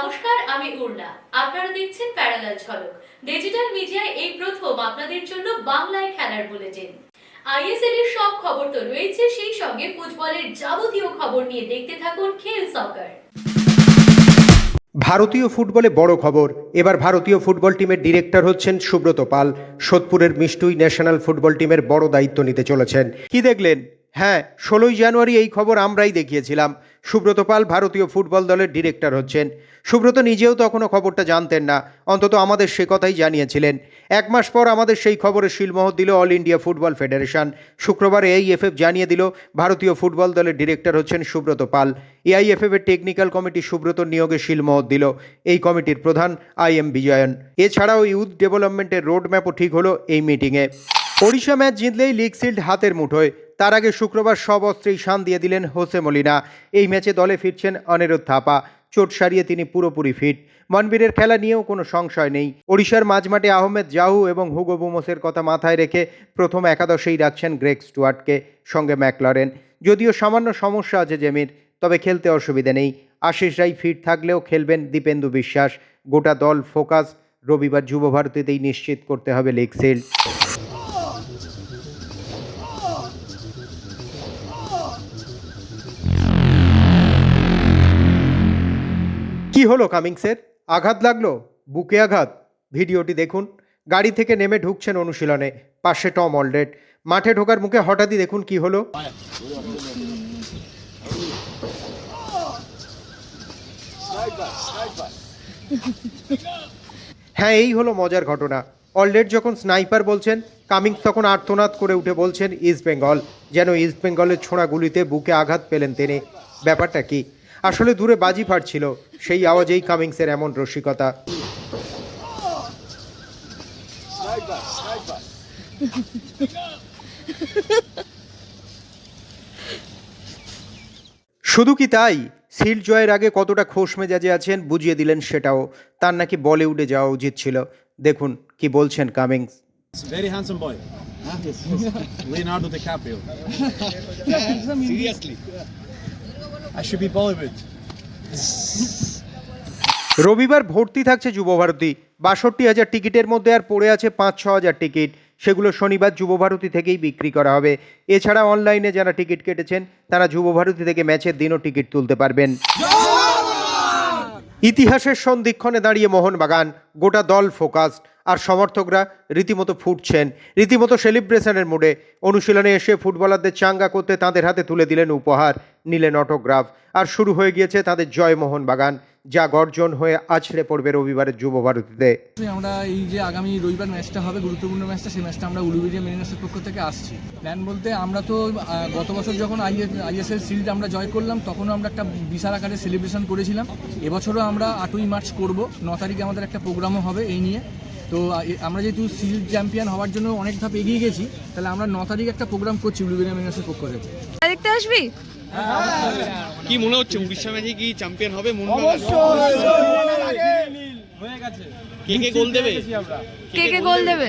নমস্কার, আমি উর্না আপনারা দেখছেন প্যারালাল ঝলক। ডিজিটাল মিডিয়ায় এই প্রথম আপনাদের জন্য বাংলায় খেলার বুলেটিন। আইএসএল এর সব খবর তো রয়েছে, সেই সঙ্গে ফুটবলের যাবতীয় খবর নিয়ে দেখতে থাকুন খেল সকার ভারতীয় ফুটবলে বড় খবর। এবার ভারতীয় ফুটবল টিমের ডিরেক্টর হচ্ছেন সুব্রত পাল। সোদপুরের মিষ্টুই ন্যাশনাল ফুটবল টিমের বড় দায়িত্ব নিতে চলেছেন। কি দেখলেন? হ্যাঁ ষোলোই জানুয়ারি এই খবর আমরাই দেখিয়েছিলাম। সুব্রত পাল ভারতীয় ফুটবল দলের ডিরেক্টর হচ্ছেন। সুব্রত নিজেও তখনও খবরটা জানতেন না, অন্তত আমাদের সে কথাই জানিয়েছিলেন। এক মাস পর আমাদের সেই খবরে শিলমোহর দিল অল ইন্ডিয়া ফুটবল ফেডারেশন। শুক্রবার এইএফএফ জানিয়ে দিল, ভারতীয় ফুটবল দলের ডিরেক্টর হচ্ছেন সুব্রত পাল। এআইএফএফ এর টেকনিক্যাল কমিটি সুব্রত নিয়োগে শিলমোহর দিল। এই কমিটির প্রধান আই এম বিজয়ন। এছাড়াও ইউথ ডেভেলপমেন্টের রোড ম্যাপও ঠিক হলো এই মিটিংয়ে। ওড়িশা ম্যাচ জিতলেই লিগ সিল্ড হাতের মুঠোয়। তার আগে শুক্রবার সব অস্ত্রেই শান দিয়ে দিলেন হোসে মলিনা। এই ম্যাচে দলে ফিরছেন অনিরুদ্ধ থাপা। চোট সারিয়ে তিনি পুরোপুরি ফিট। মনবীরের খেলা নিয়েও কোনো সংশয় নেই। ওড়িশার মাঝমাঠে আহমেদ জাহু এবং হুগো বুমোসের কথা মাথায় রেখে প্রথম একাদশেই রাখছেন গ্রেগ স্টুয়ার্টকে সঙ্গে ম্যাকলরেন। যদিও সামান্য সমস্যা আছে জেমির, তবে খেলতে অসুবিধে নেই। আশিস রাই ফিট থাকলেও খেলবেন দীপেন্দু বিশ্বাস। গোটা দল ফোকাস। রবিবার যুব ভারতীতেই নিশ্চিত করতে হবে লিগ সিল্ড হলো কামিংসের আঘাত লাগল? বুকে আঘাত? ভিডিওটি দেখুন। গাড়ি থেকে নেমে ঢুকছেন অনুশীলনে। পাশে টম অলরেড। মাঠে ঢোকার মুখে হঠাৎই দেখুন কি হলো। হ্যাঁ এই হলো মজার ঘটনা। অলরেড যখন স্নাইপার বলছেন, কামিংস তখন আর্তনাদ করে উঠে বলছেন, ইস্ট বেঙ্গল। যেন ইস্ট বেঙ্গলের ছোঁড়া গুলিতে বুকে আঘাত পেলেন তিনি। ব্যাপারটা কি? আসলে দূরে বাজি ফাটছিল। সেই আওয়াজেই কামিংসের এমন রসিকতা। শুধু কি তাই? সিল্ড জয়ের আগে কতটা খোশ মেজাজে আছেন বুঝিয়ে দিলেন সেটাও। তার নাকি বলিউডে যাওয়া উচিত ছিল। দেখুন কি বলছেন Cummins. Handsome boy. Leonardo DiCaprio. Seriously. I should be Bollywood. রবিবার ভর্তি থাকছে যুবভারতী। বাষট্টি হাজার টিকিটের মধ্যে আর পড়ে আছে পাঁচ ছ হাজার টিকিট। সেগুলো শনিবার যুবভারতী থেকেই বিক্রি করা হবে। এছাড়া অনলাইনে যারা টিকিট কেটেছেন তারা যুবভারতী থেকে ম্যাচের দিনও টিকিট তুলতে পারবেন। ইতিহাসের সন্ধিক্ষণে দাঁড়িয়ে মোহনবাগান, গোটা দল ফোকাসড, আর সমর্থকরা রীতিমতো ফুটছেন। রীতিমতো সেলিব্রেশনের মুডে অনুশীলনে এসে ফুটবলারদের চাঙ্গা করতে তাদের হাতে তুলে দিলেন উপহার, নিলেন অটোগ্রাফ, আর শুরু হয়ে গিয়েছে তাদের জয় মোহনবাগান। যা গর্জন হয়ে আছড়ে পড়বে রবিবারের যুব ভারতীতে আমরা এই যে আগামী রবিবার ম্যাচটা হবে গুরুত্বপূর্ণ ম্যাচটা সেই ম্যাচটা আমরা উলুবেরিয়া মেরিনাসের পক্ষ থেকে আসছি। প্ল্যান বলতে আমরা তো গত বছর যখন আইএসএল সিরিজ আমরা জয় করলাম তখনও আমরা একটা বিশাল আকারে সেলিব্রেশন করেছিলাম। এবছরও আমরা আটই মার্চ করব ন তারিখে আমাদের একটা প্রোগ্রামও হবে এই নিয়ে। তো আমরা যেহেতু সিল্ড চ্যাম্পিয়ন হওয়ার জন্য অনেক ধাপ এগিয়ে গেছি তাহলে আমরা ন তারিখে একটা প্রোগ্রাম করছি উলুবেরিয়া মেরিনাসের পক্ষ থেকে। দেখতে আসবি? কি মনে হচ্ছে উড়িষ্যা ম্যাচে কি চ্যাম্পিয়ন হবে কে কে গোল দেবে? কে কে গোল দেবে?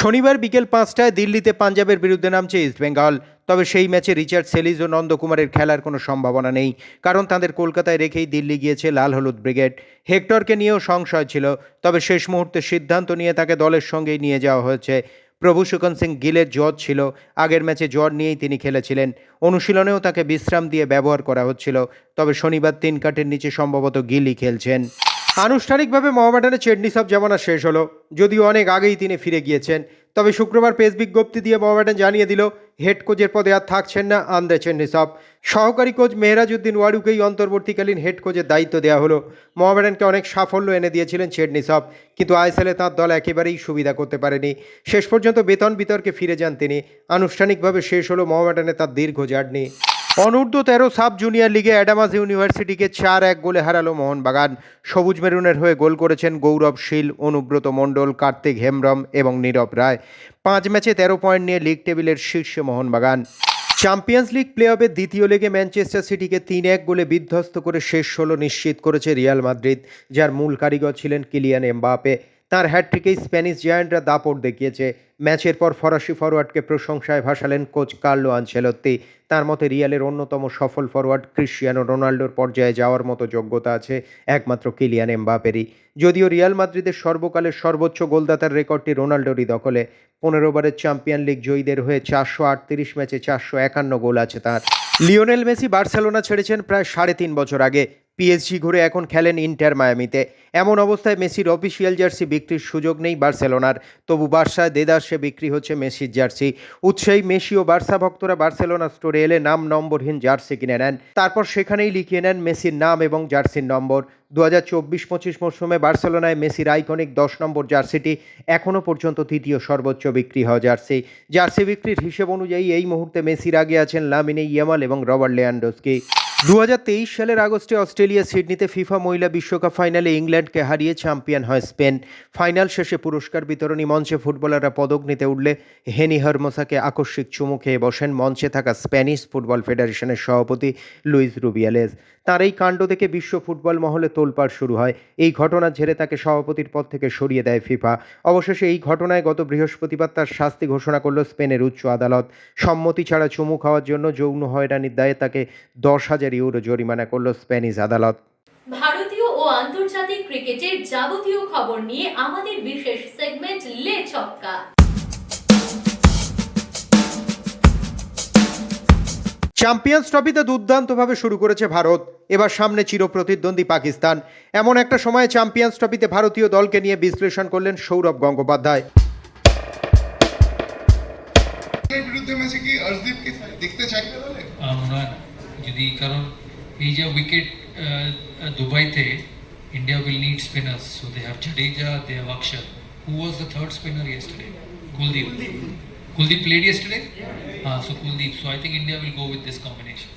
শনিবার বিকেল পাঁচটায় দিল্লিতে পাঞ্জাবের বিরুদ্ধে নামছে ইস্টবেঙ্গল তবে সেই ম্যাচে রিচার্ড সেলিজ ও নন্দকুমারের খেলার কোনো সম্ভাবনা নেই। কারণ তাদের কলকাতায় রেখেই দিল্লি গিয়েছে লাল হলুদ ব্রিগেড। হেক্টরকে নিয়েও সংশয় ছিল তবে শেষ মুহূর্তে সিদ্ধান্ত নিয়ে তাকে দলের সঙ্গেই নিয়ে যাওয়া হয়েছে। প্রভু সুকন সিং গিলের জ্বর ছিল। আগের ম্যাচে জ্বর নিয়েই তিনি খেলেছিলেন। অনুশীলনেও তাকে বিশ্রাম দিয়ে ব্যবহার করা হচ্ছিল। তবে শনিবার তিন কাঠের নিচে সম্ভবত গিলই খেলছেন। আনুষ্ঠানিকভাবে মোহামেডানের চেটনিসব জামানা শেষ হলো, যদিও অনেক আগেই তিনি ফিরে গিয়েছেন। তবে শুক্রবার প্রেস বিজ্ঞপ্তি দিয়ে মোহামেডান জানিয়ে দিল, হেড কোচের পদে আর থাকছেন না আন্দ্রে চেন্নিসব। সহকারী কোচ মেহরাজউদ্দিন ওয়ারুকেই অন্তর্বর্তীকালীন হেড কোচের দায়িত্ব দেওয়া হলো। মোহামেডানকে অনেক সাফল্য এনে দিয়েছিলেন চেটনিসব কিন্তু আইএসএলে তাঁর দল একেবারেই সুবিধা করতে পারেনি। শেষ পর্যন্ত বেতন বিতর্কে ফিরে যান তিনি। আনুষ্ঠানিকভাবে শেষ হলো মোহামেডানে তার দীর্ঘ জার্নি। অনূর্ধ্ব তেরো সাব জুনিয়র লিগে অ্যাডামাস ইউনিভার্সিটিকে চার এক গোলে হারালো মোহনবাগান। সবুজ মেরুনের হয়ে গোল করেছেন গৌরব শীল, অনুব্রত মণ্ডল, কার্তিক হেমব্রম এবং নীরব রায়। পাঁচ ম্যাচে তেরো পয়েন্ট নিয়ে লিগ টেবিলের শীর্ষে মোহনবাগান। চ্যাম্পিয়ন্স লিগ প্লে অফের দ্বিতীয় লেগে ম্যানচেস্টার সিটিকে তিন এক গোলে বিধ্বস্ত করে শেষ ষোলো নিশ্চিত করেছে রিয়াল মাদ্রিদ, যার মূল কারিগর ছিলেন কিলিয়ান এমবাপে তার হ্যাটট্রিকেই স্প্যানিশ জায়ান্টরা দাপট দেখিয়েছে। ম্যাচের পর ফরাসি ফরওয়ার্ডকে প্রশংসায় ভাসালেন কোচ কার্লো আনচেলত্তি তার মতে রিয়ালের অন্যতম সফল ফরওয়ার্ড ক্রিশ্চিয়ানো রোনাল্ডোর পর্যায়ে যাওয়ার মতো যোগ্যতা আছে একমাত্র কিলিয়ান এমবাপেরই যদিও রিয়াল মাদ্রিদের সর্বকালের সর্বোচ্চ গোলদাতার রেকর্ডটি রোনাল্ডোরই দখলে, পনেরো বারের চ্যাম্পিয়ন লিগ জয়ীদের হয়ে চারশো আটত্রিশ ম্যাচে চারশো একান্ন গোল আছে তার। লিওনেল মেসি বার্সেলোনা ছেড়েছেন প্রায় সাড়ে তিন বছর আগে। পিএসজি ঘুরে এখন খেলেন ইন্টার মায়ামিতে। এমন অবস্থায় মেসির অফিসিয়াল জার্সি বিক্রির সুযোগ নেই বার্সেলোনার। তবু বার্সায় দেদার্সে বিক্রি হচ্ছে মেসির জার্সি। উৎসাহী মেসি ও বার্সা ভক্তরা বার্সেলোনা স্টোরে এলে নাম নম্বরহীন জার্সি কিনে নেন। তারপর সেখানেই লিখিয়ে নেন মেসির নাম এবং জার্সির নম্বর। দু হাজার চব্বিশ পঁচিশ মরশুমে বার্সেলোনায় মেসির আইকনিক দশ নম্বর জার্সিটি এখনও পর্যন্ত তৃতীয় সর্বোচ্চ বিক্রি হওয়া জার্সি। জার্সি বিক্রির হিসেব অনুযায়ী এই মুহূর্তে মেসির আগে আছেন লামিনে ইয়ামাল এবং রবার্ট লেয়ান্ডোস্কি। দু হাজার তেইশ সালের আগস্টে অস্ট্রেলিয়া সিডনিতে ফিফা মহিলা বিশ্বকাপ ফাইনালে ইংল্যান্ডকে হারিয়ে চ্যাম্পিয়ন হয় স্পেন। ফাইনাল শেষে পুরস্কার বিতরণী মঞ্চে ফুটবলাররা পদক নিতে উঠলে হেনি হারমোসাকে আকস্মিক চুমু খেয়ে বসেন মঞ্চে থাকা স্প্যানিশ ফুটবল ফেডারেশনের সভাপতি লুইস রুবিয়ালেস তার এই কাণ্ড দেখে বিশ্ব ফুটবল মহলে তোলপাড় শুরু হয়। এই ঘটনার ঝেড়ে তাকে সভাপতির পদ থেকে সরিয়ে দেয় ফিফা। অবশেষে এই ঘটনায় গত বৃহস্পতিবার তার শাস্তি ঘোষণা করল স্পেনের উচ্চ আদালত। সম্মতি ছাড়া চুমু খাওয়ার জন্য যৌন হয়রানির দায়ে তাকে দশ হাজার ইউরো জরিমানা করল স্প্যানিশ আদালত। ভারতীয় ও আন্তর্জাতিক ক্রিকেটের যাবতীয় খবর নিয়ে আমাদের বিশেষ সেগমেন্ট লে ছক্কা। চ্যাম্পিয়ন্স ট্রফিতে দুর্দান্তভাবে শুরু করেছে ভারত। এবার সামনে চিরপ্রতিদ্বন্দ্বী পাকিস্তান। এমন একটা সময়ে চ্যাম্পিয়ন্স ট্রফিতে ভারতীয় দলকে নিয়ে বিশ্লেষণ করলেন সৌরভ গঙ্গোপাধ্যায়। যদি কারণ এই যে উইকেট দুবাইতে India will need spinners so they have Jadeja they have Akshar who was the third spinner yesterday Kuldeep Kuldeep played yesterday? Yeah. Uh, so Kuldeep. So I think India will go with this combination.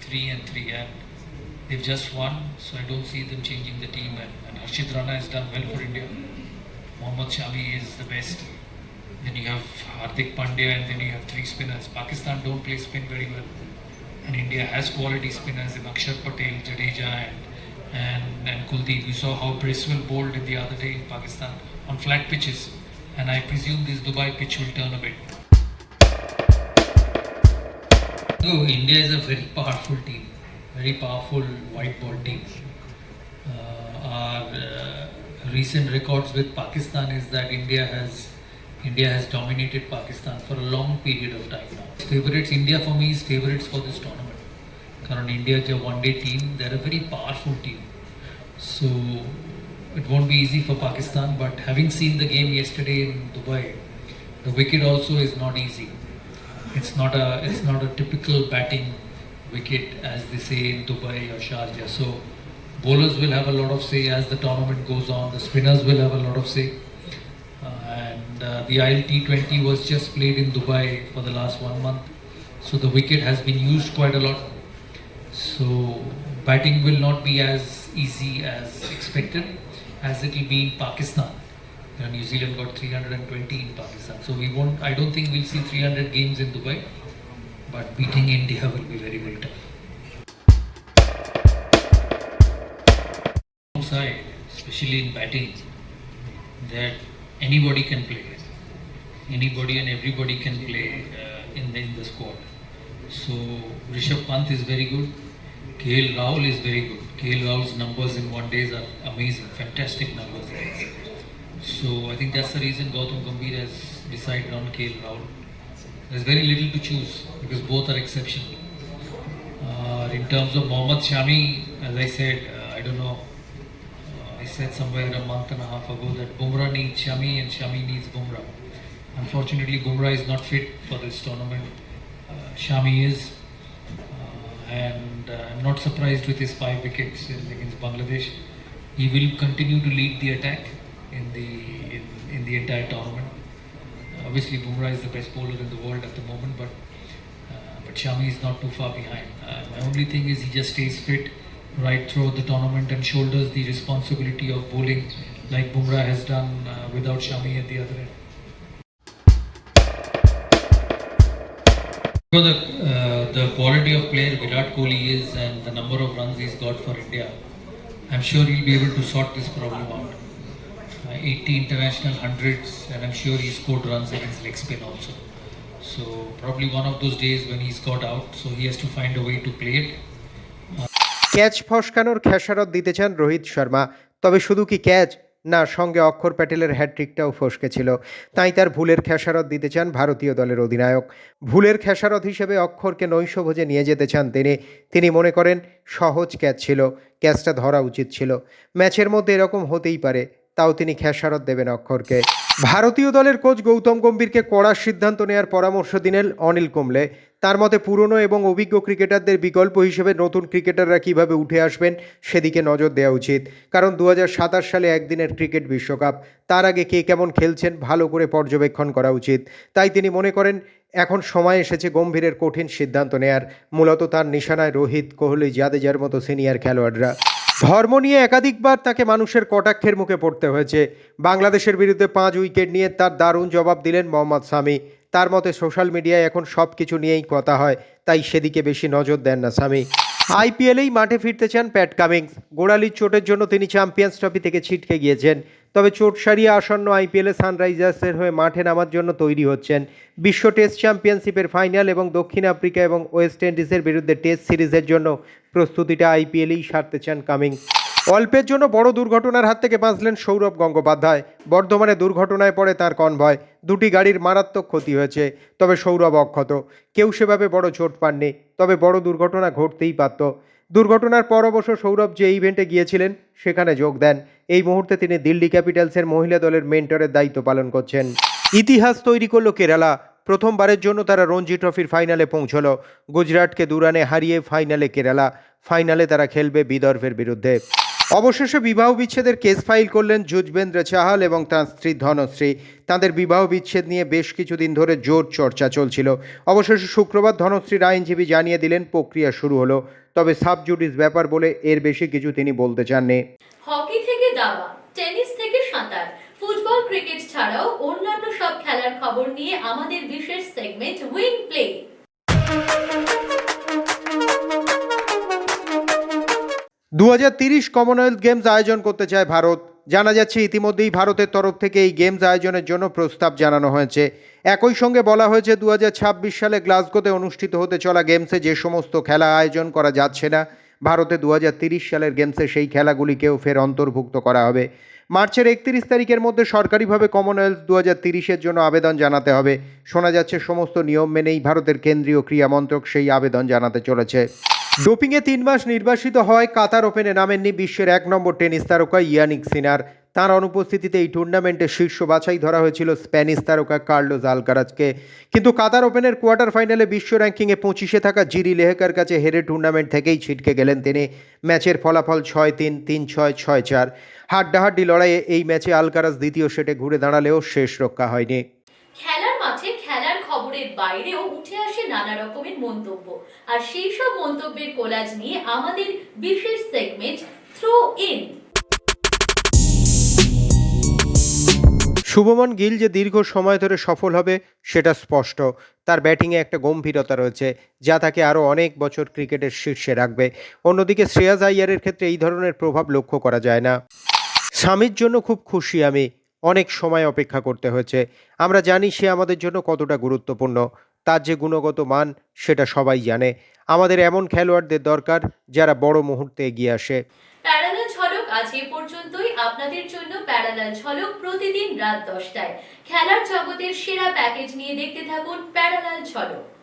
Three and three. And they've just won. So I don't see them changing the team. And, and Rana has done well for India. Mohammad Shami is the best. Then you have Hardik Pandya and then you have three spinners. Pakistan don't play spin very well. And India has quality spinners in Akshar Patel, Jadeja and, and, and Kuldeep. You saw how Bracewell bowled the other day in Pakistan on flat pitches. And I presume this Dubai pitch will turn a bit. So India is a very powerful team, very powerful white ball team. Uh, our uh, recent records with Pakistan is that India has India has dominated Pakistan for a long period of time now. Favorites India for me is favorites for this tournament. Because India is a one-day team. They're a very powerful team. So it won't be easy for Pakistan. But having seen the game yesterday in Dubai, the wicket also is not easy. It's not a it's not a typical batting wicket as they say in Dubai or Sharjah. So bowlers will have a lot of say as the tournament goes on. The spinners will have a lot of say. Uh, and uh, the IL T20 was just played in Dubai for the last one month. So the wicket has been used quite a lot. So batting will not be as easy as expected as it will be in Pakistan. You know, New Zealand got 320 in Pakistan. So we won't. I don't think we'll see 300 games in Dubai. But beating India will be very very tough. Side, especially in batting, that anybody can play. Anybody and everybody can play uh, in the in the squad. So Rishabh Pant is very good. KL Rahul is very good. KL Rahul's numbers in one days are amazing, fantastic numbers. So I think that's the reason Gautam Gambhir has decided on KL Rahul. There's very little to choose because both are exceptional. Uh, in terms of Mohammad Shami, as I said, uh, I don't know. Uh, I said somewhere a month and a half ago that Bumrah needs Shami and Shami needs Bumrah. Unfortunately, Bumrah is not fit for this tournament. Uh, Shami is, uh, and uh, I'm not surprised with his five wickets in, against Bangladesh. He will continue to lead the attack in the in, in the entire tournament. Obviously, Bumrah is the best bowler in the world at the moment, but uh, but Shami is not too far behind. Uh, my only thing is he just stays fit right throughout the tournament and shoulders the responsibility of bowling like Bumrah has done uh, without Shami at the other end. You know the, uh, the quality of player Virat Kohli is and the number of runs he's got for India, I'm sure he'll be able to sort this problem out. Uh, 80 international hundreds, and I'm sure he scored runs against leg spin also. So probably one of those days when he's got out, so he has to find a way to play it. Catch ফসকানোর খেসারত দিতে চান রোহিত শর্মা। তবে শুধু কি catch? না সঙ্গে অক্ষর প্যাটেলের হ্যাট্রিকটাও ফসকে ছিল তাই তার ভুলের খেসারত দিতে চান ভারতীয় দলের অধিনায়ক। ভুলের খেসারত হিসেবে অক্ষরকে নৈশভোজে নিয়ে যেতে চান তিনি। তিনি মনে করেন সহজ ক্যাচ ছিল ক্যাচটা ধরা উচিত ছিল। ম্যাচের মধ্যে এরকম হতেই পারে। তাও তিনি খেসারত দেবেন অক্ষরকে। ভারতীয় দলের কোচ গৌতম গম্ভীরকে কড়া সিদ্ধান্ত নেওয়ার পরামর্শ দিলেন অনিল কুম্বলে। তার মতে পুরনো এবং অভিজ্ঞ ক্রিকেটারদের বিকল্প হিসেবে নতুন ক্রিকেটাররা কীভাবে উঠে আসবেন সেদিকে নজর দেওয়া উচিত। কারণ দু হাজার সাতাশ সালে একদিনের ক্রিকেট বিশ্বকাপ, তার আগে কে কেমন খেলছেন ভালো করে পর্যবেক্ষণ করা উচিত। তাই তিনি মনে করেন, এখন সময় এসেছে গম্ভীরের কঠিন সিদ্ধান্ত নেয়ার। মূলত তার নিশানায় রোহিত কোহলি জাদেজার মতো সিনিয়র খেলোয়াড়রা। ধর্ম নিয়ে একাধিকবার তাকে মানুষের কটাক্ষের মুখে পড়তে হয়েছে। বাংলাদেশের বিরুদ্ধে পাঁচ উইকেট নিয়ে তার দারুণ জবাব দিলেন মোহাম্মদ সামি। তার মতে সোশ্যাল মিডিয়ায় এখন সব কিছু নিয়েই কথা হয়, তাই সেদিকে বেশি নজর দেন না সামি। আইপিএলেই মাঠে ফিরতে চান প্যাট কামিংস। গোড়ালির চোটের জন্য তিনি চ্যাম্পিয়ন্স ট্রফি থেকে ছিটকে গিয়েছেন। তবে চোট সারিয়ে আসন্ন আইপিএলে সানরাইজার্সের হয়ে মাঠে নামার জন্য তৈরি হচ্ছেন। বিশ্ব টেস্ট চ্যাম্পিয়নশিপের ফাইনাল এবং দক্ষিণ আফ্রিকা এবং ওয়েস্ট ইন্ডিজের বিরুদ্ধে টেস্ট সিরিজের জন্য প্রস্তুতিটা আইপিএলেই সারতে চান কামিংস। অল্পের জন্য বড় দুর্ঘটনার হাত থেকে বাঁচলেন সৌরভ গঙ্গোপাধ্যায়। বর্ধমানে দুর্ঘটনায় পড়ে তার কনভয়। দুটি গাড়ির মারাত্মক ক্ষতি হয়েছে, তবে সৌরভ অক্ষত। কেউ সেভাবে বড় চোট পাননি, তবে বড় দুর্ঘটনা ঘটতেই পারত। দুর্ঘটনার পর অবশ্য সৌরভ যে ইভেন্টে গিয়েছিলেন, সেখানে যোগ দেন। এই মুহূর্তে তিনি দিল্লি ক্যাপিটালসের মহিলা দলের মেন্টরের দায়িত্ব পালন করছেন। ইতিহাস তৈরি করল কেরালা। প্রথমবারের জন্য তারা রঞ্জি ট্রফির ফাইনালে পৌঁছলো। গুজরাটকে দুরানে হারিয়ে ফাইনালে কেরালা। ফাইনালে তারা খেলবে বিদর্ভের বিরুদ্ধে। অবশেষে বিবাহ বিচ্ছেদের কেস ফাইল করলেন যুজবেন্দ্র চাহাল এবং তাঁর স্ত্রী ধনশ্রী। তাদের বিবাহ বিচ্ছেদ নিয়ে বেশ কিছুদিন ধরে জোর চর্চা চলছিল। অবশেষে শুক্রবার ধনশ্রীর আইনজীবী জানিয়ে দিলেন, প্রক্রিয়া শুরু হলো। তবে সাব জুডিস ব্যাপার বলে এর বেশি কিছু তিনি বলতে চাননি। হকি থেকে দাবা, টেনিস থেকে সাঁতার, ফুটবল, ক্রিকেট ছাড়াও অন্যান্য সব খেলার খবর নিয়ে আমাদের বিশেষ সেগমেন্ট উইং প্লে দু কমনওয়েলথ গেমস আয়োজন করতে চায় ভারত। জানা যাচ্ছে, ইতিমধ্যেই ভারতের তরফ থেকে এই গেমস আয়োজনের জন্য প্রস্তাব জানানো হয়েছে। একই সঙ্গে বলা হয়েছে দু হাজার ছাব্বিশ সালে গ্লাসগোতে অনুষ্ঠিত হতে চলা গেমসে যে সমস্ত খেলা আয়োজন করা যাচ্ছে না, ভারতে দু সালের গেমসে সেই খেলাগুলিকেও ফের অন্তর্ভুক্ত করা হবে। মার্চের একত্রিশ তারিখের মধ্যে সরকারিভাবে কমনওয়েলথ দু হাজার জন্য আবেদন জানাতে হবে। শোনা যাচ্ছে, সমস্ত নিয়ম মেনেই ভারতের কেন্দ্রীয় ক্রীড়া মন্ত্রক সেই আবেদন জানাতে চলেছে। ডোপিংয়ে তিন মাস নির্বাসিত হয় কাতার ওপেনে নামেননি বিশ্বের এক নম্বর টেনিস তারকা ইয়ানিক সিনার। তাঁর অনুপস্থিতিতে এই টুর্নামেন্টে শীর্ষ বাছাই ধরা হয়েছিল স্প্যানিশ তারকা কার্লোস আলকারাজকে। কিন্তু কাতার ওপেনের কোয়ার্টার ফাইনালে বিশ্ব র্যাঙ্কিংয়ে পঁচিশে থাকা জিরি লেহেকার কাছে হেরে টুর্নামেন্ট থেকেই ছিটকে গেলেন তিনি। ম্যাচের ফলাফল ছয় তিন তিন ছয় ছয় চার। হাড্ডাহাড্ডি লড়াইয়ে এই ম্যাচে আলকারাজ দ্বিতীয় সেটে ঘুরে দাঁড়ালেও শেষ রক্ষা হয়নি। খেলার মাঠে খেলার খবরের বাইরেও উঠে আসে নানা রকমের মন্তব্য। আর সেই সব মন্তব্যের কোলাজ নিয়ে আমাদের বিশেষ segment throw in Shubman Gill যে দীর্ঘ সময় ধরে সফল হবে, সেটা স্পষ্ট। তার ব্যাটিংয়ে একটা গম্ভীরতা রয়েছে, যা তাকে আরও অনেক বছর ক্রিকেটের শীর্ষে রাখবে। অন্যদিকে শ্রেয়াজ আইয়ারের ক্ষেত্রে এই ধরনের প্রভাব লক্ষ্য করা যায় না। স্বামীর জন্য খুব খুশি আমি। অনেক সময় অপেক্ষা করতে হয়েছে। আমরা জানি সে আমাদের জন্য কতটা গুরুত্বপূর্ণ। তার যে গুণগত মান, সেটা সবাই জানে। আমাদের এমন খেলোয়াড়দের দরকার যারা বড় মুহূর্তে এগিয়ে আসে। আজ এ পর্যন্তই। আপনাদের জন্য প্যারালাল ঝলক প্রতিদিন রাত দশটায়। খেলার জগতের সেরা প্যাকেজ নিয়ে দেখতে থাকুন প্যারালাল ঝলক।